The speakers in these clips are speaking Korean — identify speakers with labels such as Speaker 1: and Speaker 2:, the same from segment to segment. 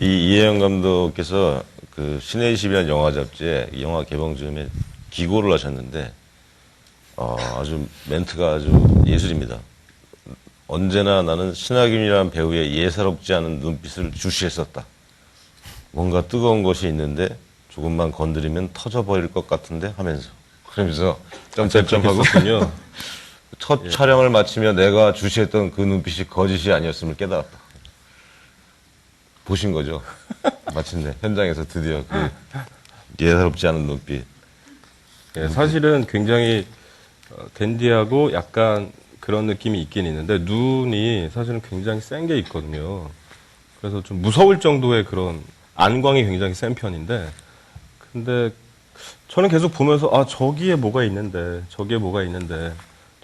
Speaker 1: 이 이혜영 감독께서 그 신의 20이라는 영화 잡지에 이 영화 개봉 즈음에 기고를 하셨는데 어, 아주 멘트가 아주 예술입니다. 언제나 나는 신하균이라는 배우의 예사롭지 않은 눈빛을 주시했었다. 뭔가 뜨거운 것이 있는데 조금만 건드리면 터져버릴 것 같은데 하면서 그러면서 점점점 하고
Speaker 2: 했었군요.
Speaker 1: 첫 촬영을 마치며 내가 주시했던 그 눈빛이 거짓이 아니었음을 깨달았다. 보신 거죠? 마침내 현장에서 드디어 그 예사롭지 않은 눈빛.
Speaker 2: 예, 사실은 굉장히 어, 댄디하고 약간 그런 느낌이 있긴 있는데 눈이 사실은 굉장히 센 게 있거든요. 그래서 좀 무서울 정도의 그런 안광이 굉장히 센 편인데 근데 저는 계속 보면서 아 저기에 뭐가 있는데 저기에 뭐가 있는데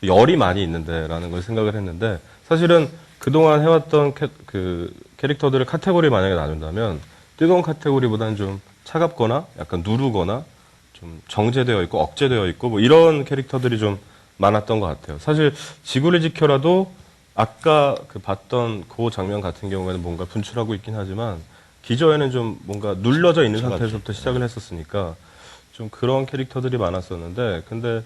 Speaker 2: 또 열이 많이 있는데라는 걸 생각을 했는데 사실은 그동안 해왔던 캐, 그 캐릭터들을 카테고리 만약에 나눈다면 뜨거운 카테고리보다는 좀 차갑거나 약간 누르거나 좀 정제되어 있고 억제되어 있고 뭐 이런 캐릭터들이 좀 많았던 것 같아요. 사실 지구를 지켜라도 아까 그 봤던 그 장면 같은 경우에는 뭔가 분출하고 있긴 하지만 기저에는 좀 뭔가 눌러져 있는
Speaker 1: 차갑지.
Speaker 2: 상태에서부터 시작을 했었으니까 좀 그런 캐릭터들이 많았었는데 근데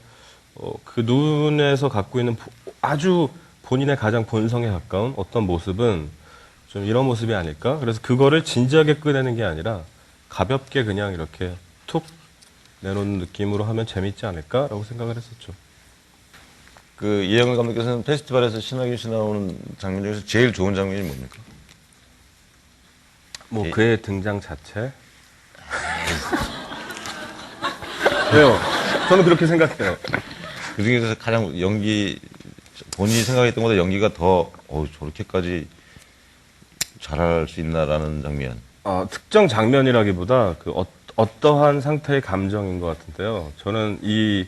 Speaker 2: 어, 그 눈에서 갖고 있는 보- 아주 본인의 가장 본성에 가까운 어떤 모습은 좀 이런 모습이 아닐까? 그래서 그거를 진지하게 꺼내는 게 아니라 가볍게 그냥 이렇게 툭 내놓는 느낌으로 하면 재밌지 않을까라고 생각을 했었죠.
Speaker 1: 그 이혜영 감독께서는 페스티벌에서 신하균 씨 나오는 장면 중에서 제일 좋은 장면이 뭡니까?
Speaker 2: 뭐
Speaker 1: 예.
Speaker 2: 그의 등장 자체? 왜요? 저는 그렇게 생각해요.
Speaker 1: 그 중에서 가장 연기 본인이 생각했던 것보다 연기가 더 어, 저렇게까지 잘할 수 있나라는 장면.
Speaker 2: 어, 특정 장면이라기보다 그 어, 떠한 상태의 감정인 것 같은데요. 저는 이,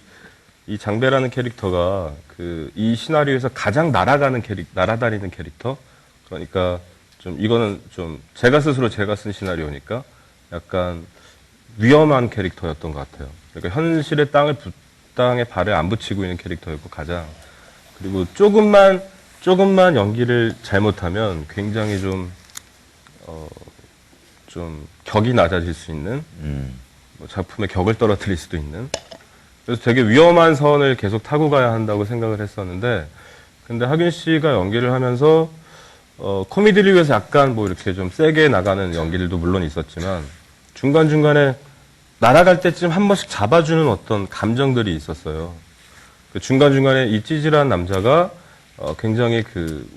Speaker 2: 이 장배라는 캐릭터가 그 이 시나리오에서 가장 날아가는 캐릭, 날아다니는 캐릭터. 그러니까 좀 이거는 좀 제가 스스로 제가 쓴 시나리오니까 약간 위험한 캐릭터였던 것 같아요. 그러니까 현실의 땅을 부- 땅에 발을 안 붙이고 있는 캐릭터였고 가장 그리고 조금만 조금만 연기를 잘못하면 굉장히 좀 어, 좀 격이 낮아질 수 있는
Speaker 1: 음.
Speaker 2: 뭐 작품의 격을 떨어뜨릴 수도 있는 그래서 되게 위험한 선을 계속 타고 가야 한다고 생각을 했었는데 근데 하균 씨가 연기를 하면서 어, 코미디를 위해서 약간 뭐 이렇게 좀 세게 나가는 연기들도 물론 있었지만 중간중간에 날아갈 때쯤 한 번씩 잡아주는 어떤 감정들이 있었어요. 그 중간중간에 이 찌질한 남자가 어, 굉장히 그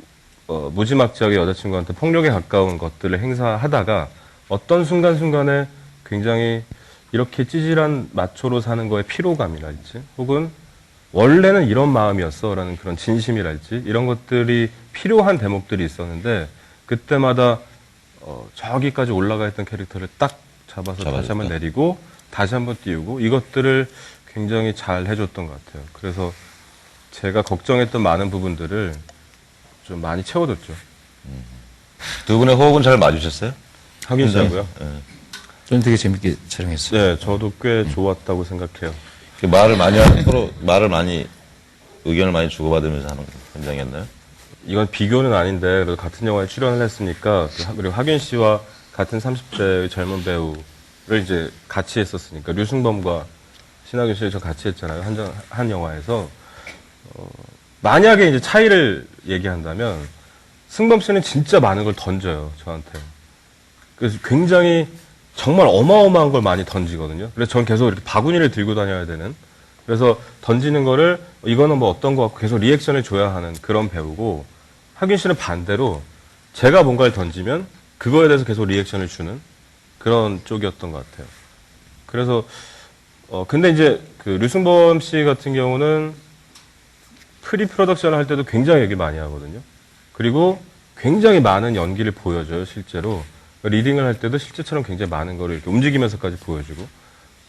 Speaker 2: 어, 무지막지하게 여자친구한테 폭력에 가까운 것들을 행사하다가 어떤 순간순간에 굉장히 이렇게 찌질한 마초로 사는 거에 피로감이랄지 혹은 원래는 이런 마음이었어라는 그런 진심이랄지 이런 것들이 필요한 대목들이 있었는데 그때마다 어, 저기까지 올라가 있던 캐릭터를 딱 잡아서 다시
Speaker 1: 잡아줬다.
Speaker 2: 한번 내리고 다시 한번 띄우고 이것들을 굉장히 잘 해줬던 것 같아요. 그래서 제가 걱정했던 많은 부분들을 좀 많이 채워줬죠.
Speaker 1: 두 분의 호흡은 잘 맞으셨어요?
Speaker 2: 하긴 씨하고요.
Speaker 1: 예.
Speaker 3: 저는 되게 재밌게 촬영했어요.
Speaker 2: 네, 저도 꽤 좋았다고 생각해요.
Speaker 1: 그 말을 많이 하는 서로 말을 많이 의견을 많이 주고받으면서 하는 현장이었나요?
Speaker 2: 이건 비교는 아닌데 그래도 같은 영화에 출연을 했으니까 그 하- 그리고 하균 씨와 같은 30대의 젊은 배우를 이제 같이 했었으니까 류승범과 신하균 씨를 저 같이 했잖아요 한, 장- 한 영화에서 어, 만약에 이제 차이를 얘기한다면 승범 씨는 진짜 많은 걸 던져요 저한테 그래서 굉장히 정말 어마어마한 걸 많이 던지거든요. 그래서 전 계속 이렇게 바구니를 들고 다녀야 되는. 그래서 던지는 거를 이거는 뭐 어떤 거 같고 계속 리액션을 줘야 하는 그런 배우고 하균 씨는 반대로 제가 뭔가를 던지면 그거에 대해서 계속 리액션을 주는 그런 쪽이었던 것 같아요. 그래서 어 근데 이제 그 류승범 씨 같은 경우는 프리 프로덕션을 할 때도 굉장히 얘기 많이 하거든요. 그리고 굉장히 많은 연기를 보여줘요, 실제로. 리딩을 할 때도 실제처럼 굉장히 많은 거를 이렇게 움직이면서까지 보여주고.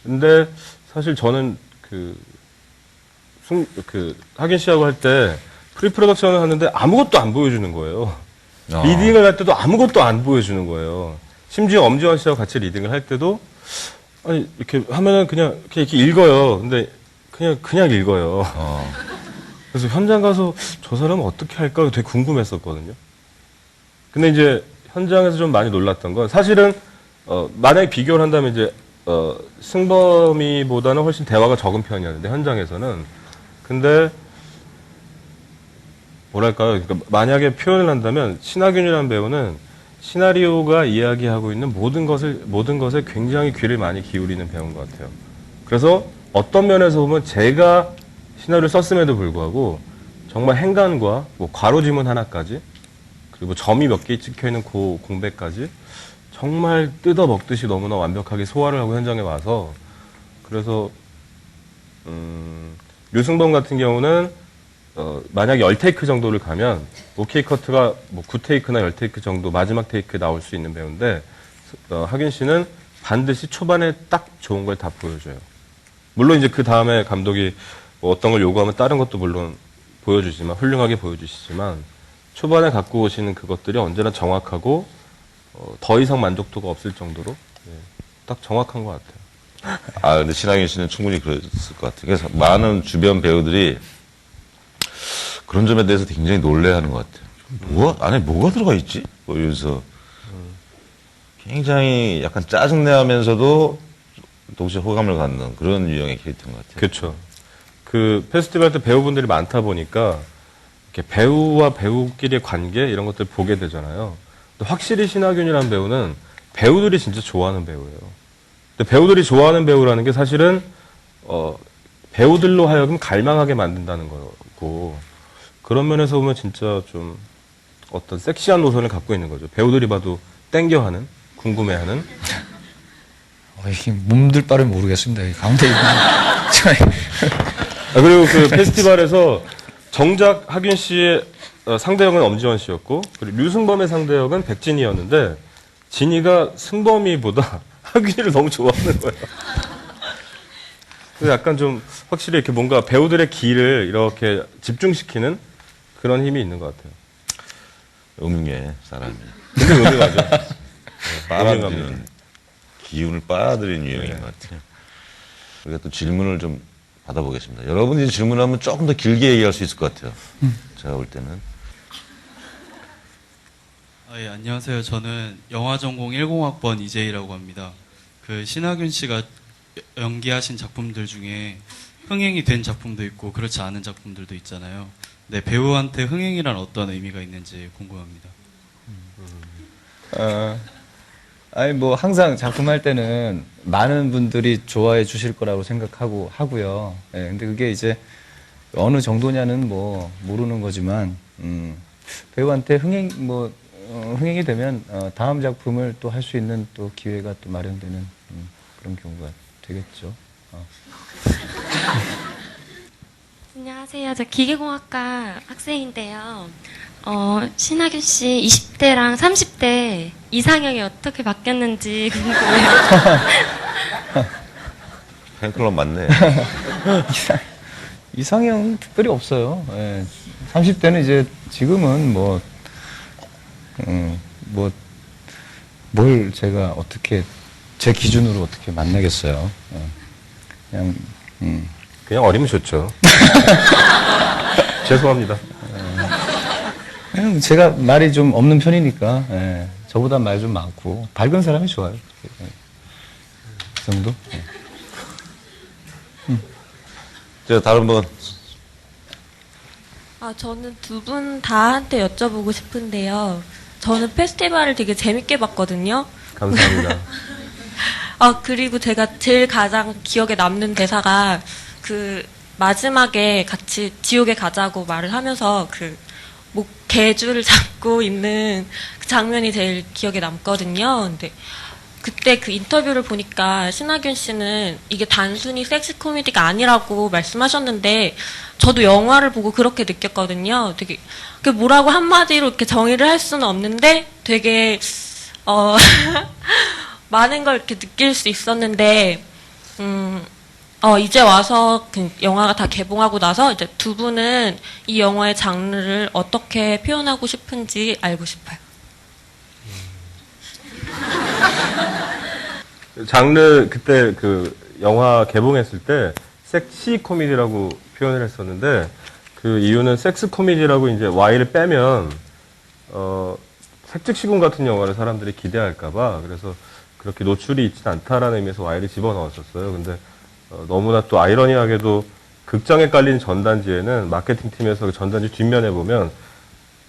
Speaker 2: 근데 사실 저는 그, 승, 그, 하긴 씨하고 할 때 프리 프로덕션을 하는데 아무것도 안 보여주는 거예요.
Speaker 1: 어.
Speaker 2: 리딩을 할 때도 아무것도 안 보여주는 거예요. 심지어 엄지원 씨와 같이 리딩을 할 때도 아니, 이렇게 하면은 그냥 이렇게, 이렇게 읽어요. 근데 그냥, 그냥 읽어요.
Speaker 1: 어.
Speaker 2: 그래서 현장 가서 저 사람은 어떻게 할까 되게 궁금했었거든요. 근데 이제 현장에서 좀 많이 놀랐던 건 사실은 어, 만약에 비교를 한다면 이제 어, 승범이보다는 훨씬 대화가 적은 편이었는데 현장에서는 근데 뭐랄까요? 그러니까 만약에 표현을 한다면 신하균이라는 배우는 시나리오가 이야기하고 있는 모든 것을 모든 것에 굉장히 귀를 많이 기울이는 배우인 것 같아요. 그래서 어떤 면에서 보면 제가 시나리오를 썼음에도 불구하고 정말 행간과 뭐 괄호 지문 하나까지 그리고 점이 몇 개 찍혀 있는 그 공백까지 정말 뜯어 먹듯이 너무나 완벽하게 소화를 하고 현장에 와서 그래서 음, 류승범 같은 경우는 어, 만약 열 테이크 정도를 가면 오케이 커트가 뭐 9테이크나 열 테이크 정도 마지막 테이크에 나올 수 있는 배우인데 어, 하균 씨는 반드시 초반에 딱 좋은 걸 다 보여줘요. 물론 이제 그 다음에 감독이 뭐 어떤 걸 요구하면 다른 것도 물론 보여주지만 훌륭하게 보여주시지만 초반에 갖고 오시는 그것들이 언제나 정확하고 어, 더 이상 만족도가 없을 정도로 예, 딱 정확한 것 같아요.
Speaker 1: 아, 근데 신하균 씨는 충분히 그랬을 것 같아요. 그래서 많은 주변 배우들이 그런 점에 대해서 굉장히 놀래하는 것 같아요. 뭐, 안에 뭐가 들어가 있지? 뭐 이러면서 굉장히 약간 짜증내 하면서도 동시에 호감을 갖는 그런 유형의 캐릭터인 것 같아요.
Speaker 2: 그렇죠. 그 페스티벌 때 배우분들이 많다 보니까 이렇게 배우와 배우끼리의 관계 이런 것들 보게 되잖아요. 근데 확실히 신하균이라는 배우는 배우들이 진짜 좋아하는 배우예요. 근데 배우들이 좋아하는 배우라는 게 사실은 어, 배우들로 하여금 갈망하게 만든다는 거고 그런 면에서 보면 진짜 좀 어떤 섹시한 노선을 갖고 있는 거죠. 배우들이 봐도 땡겨하는, 궁금해하는.
Speaker 3: 어, 이게 몸둘 바를 모르겠습니다. 이 가운데 있는.
Speaker 2: 아, 그리고 그 페스티벌에서 정작 하균 씨의 어, 상대역은 엄지원 씨였고 그리고 류승범의 상대역은 백진이었는데 진이가 승범이보다 하균이를 너무 좋아하는 거예요. 그래서 약간 좀 확실히 이렇게 뭔가 배우들의 기를 이렇게 집중시키는 그런 힘이 있는 것 같아요.
Speaker 1: 음흉해, 사람이.
Speaker 2: 근데 음흉하죠.
Speaker 1: 빨아들이는. 기운을 빨아들이는 유형인 것 같아요. 우리가 또 질문을 좀 받아보겠습니다. 여러분이 질문하면 조금 더 길게 얘기할 수 있을 것 같아요. 제가 볼 때는.
Speaker 4: 아, 예, 안녕하세요. 저는 영화 전공 10학번 이재희라고 합니다. 그 신하균 씨가 연기하신 작품들 중에 흥행이 된 작품도 있고 그렇지 않은 작품들도 있잖아요. 네, 배우한테 흥행이란 어떤 의미가 있는지 궁금합니다.
Speaker 5: 어, 아니 뭐 항상 작품 할 때는 많은 분들이 좋아해 주실 거라고 생각하고 하고요. 예, 근데 그게 이제 어느 정도냐는 뭐 모르는 거지만 음, 배우한테 흥행 뭐 어, 흥행이 되면 어, 다음 작품을 또 할 수 있는 또 기회가 또 마련되는 음, 그런 경우가 되겠죠. 어.
Speaker 6: 안녕하세요. 저 기계공학과 학생인데요. 어, 신하균 씨 20대랑 30대 이상형이 어떻게 바뀌었는지 궁금해요.
Speaker 1: 팬클럽 맞네.
Speaker 5: 이상, 이상형 특별히 없어요. 예. 30대는 이제 지금은 뭐, 음, 뭐, 뭘 제가 어떻게, 제 기준으로 어떻게 만나겠어요. 예. 그냥, 음.
Speaker 2: 그냥 어리면 좋죠. 죄송합니다.
Speaker 5: 그냥 제가 말이 좀 없는 편이니까, 예. 저보다 말 좀 많고, 밝은 사람이 좋아요. 예. 그 정도? 예.
Speaker 1: 자, 다른 분.
Speaker 7: 아, 저는 두 분 다한테 여쭤보고 싶은데요. 저는 페스티벌을 되게 재밌게 봤거든요.
Speaker 2: 감사합니다.
Speaker 7: 아, 그리고 제가 제일 가장 기억에 남는 대사가 그 마지막에 같이 지옥에 가자고 말을 하면서 그 목, 개줄을 잡고 있는 그 장면이 제일 기억에 남거든요. 근데 그때 그 인터뷰를 보니까 신하균 씨는 이게 단순히 섹시 코미디가 아니라고 말씀하셨는데 저도 영화를 보고 그렇게 느꼈거든요. 되게 그 뭐라고 한마디로 이렇게 정의를 할 수는 없는데 되게 어 많은 걸 이렇게 느낄 수 있었는데 음 어, 이제 와서 그 영화가 다 개봉하고 나서 이제 두 분은 이 영화의 장르를 어떻게 표현하고 싶은지 알고 싶어요.
Speaker 2: 장르 그때 그 영화 개봉했을 때 섹시 코미디라고 표현을 했었는데 그 이유는 섹스 코미디라고 이제 Y를 빼면 어 색즉시공 같은 영화를 사람들이 기대할까봐 그래서 그렇게 노출이 있진 않다라는 의미에서 Y를 집어넣었었어요. 근데 어, 너무나 또 아이러니하게도 극장에 깔린 전단지에는 마케팅 팀에서 그 전단지 뒷면에 보면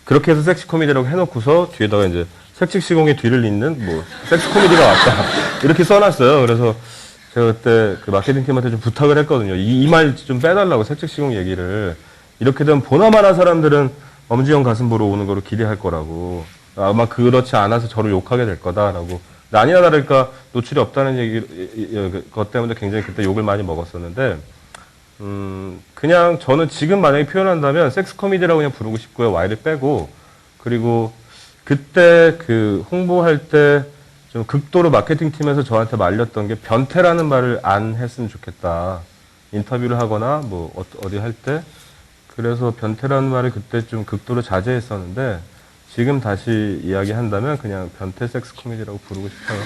Speaker 2: 그렇게 해서 섹시 코미디라고 해놓고서 뒤에다가 이제 색즉시공의 뒤를 잇는 뭐 섹시 코미디가 왔다 이렇게 써놨어요. 그래서 제가 그때 그 마케팅 팀한테 좀 부탁을 했거든요. 이 말 좀 빼달라고 색즉시공 얘기를 이렇게 되면 보나마나 사람들은 엄지영 가슴 보러 오는 거로 기대할 거라고 아마 그렇지 않아서 저를 욕하게 될 거다라고 아니나 다를까 노출이 없다는 얘기 이- 이- 이- 것 때문에 굉장히 그때 욕을 많이 먹었었는데 음, 그냥 저는 지금 만약에 표현한다면 섹스 코미디라고 그냥 부르고 싶고요. Y를 빼고. 그리고 그때 그 홍보할 때 좀 극도로 마케팅 팀에서 저한테 말렸던 게 변태라는 말을 안 했으면 좋겠다. 인터뷰를 하거나 뭐 어- 어디 할 때. 그래서 변태라는 말을 그때 좀 극도로 자제했었는데 지금 다시 이야기한다면 그냥 변태 섹스 코미디라고 부르고 싶어요.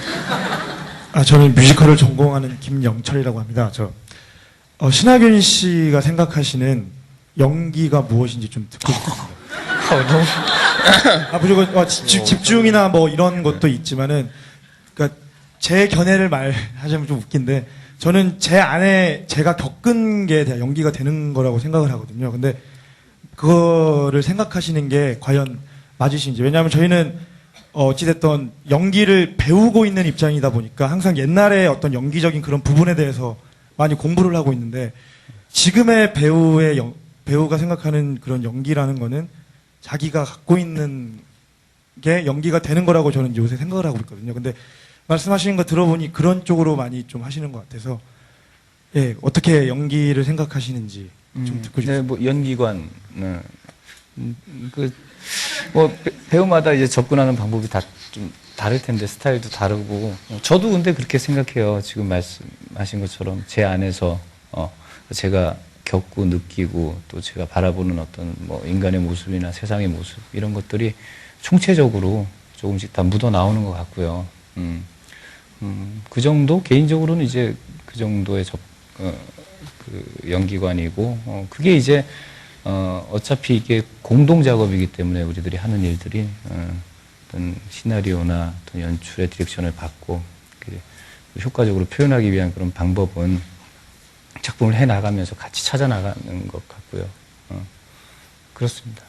Speaker 8: 아, 저는 뮤지컬을 전공하는 김영철이라고 합니다. 저 어, 신하균 씨가 생각하시는 연기가 무엇인지 좀 듣고 싶습니다. 아, 무조건 어, 집, 집중이나 뭐 이런 것도 있지만은, 그러니까 제 견해를 말하자면 좀 웃긴데, 저는 제 안에 제가 겪은 게다 연기가 되는 거라고 생각을 하거든요. 근데 그거를 생각하시는 게 과연 맞으신지. 왜냐하면 저희는 어, 어찌됐든 연기를 배우고 있는 입장이다 보니까 항상 옛날에 어떤 연기적인 그런 부분에 대해서 많이 공부를 하고 있는데 지금의 배우의 연- 배우가 생각하는 그런 연기라는 거는 자기가 갖고 있는 게 연기가 되는 거라고 저는 요새 생각을 하고 있거든요. 근데 말씀하시는 거 들어보니 그런 쪽으로 많이 좀 하시는 것 같아서 예 어떻게 연기를 생각하시는지 좀 듣고 싶습니다.
Speaker 5: 네, 뭐 연기관, 네. 음, 그, 뭐 배- 배우마다 이제 접근하는 방법이 다 좀 다를 텐데 스타일도 다르고 저도 근데 그렇게 생각해요. 지금 말씀하신 것처럼 제 안에서 어 제가 겪고 느끼고 또 제가 바라보는 어떤 뭐 인간의 모습이나 세상의 모습 이런 것들이 총체적으로 조금씩 다 묻어 나오는 것 같고요. 음, 음, 그 정도 개인적으로는 이제 그 정도의 접, 어, 그 연기관이고 어, 그게 이제 어, 어차피 이게 공동 작업이기 때문에 우리들이 하는 일들이 어, 어떤 시나리오나 어떤 연출의 디렉션을 받고 그 효과적으로 표현하기 위한 그런 방법은 작품을 해 나가면서 같이 찾아 나가는 것 같고요. 어, 그렇습니다.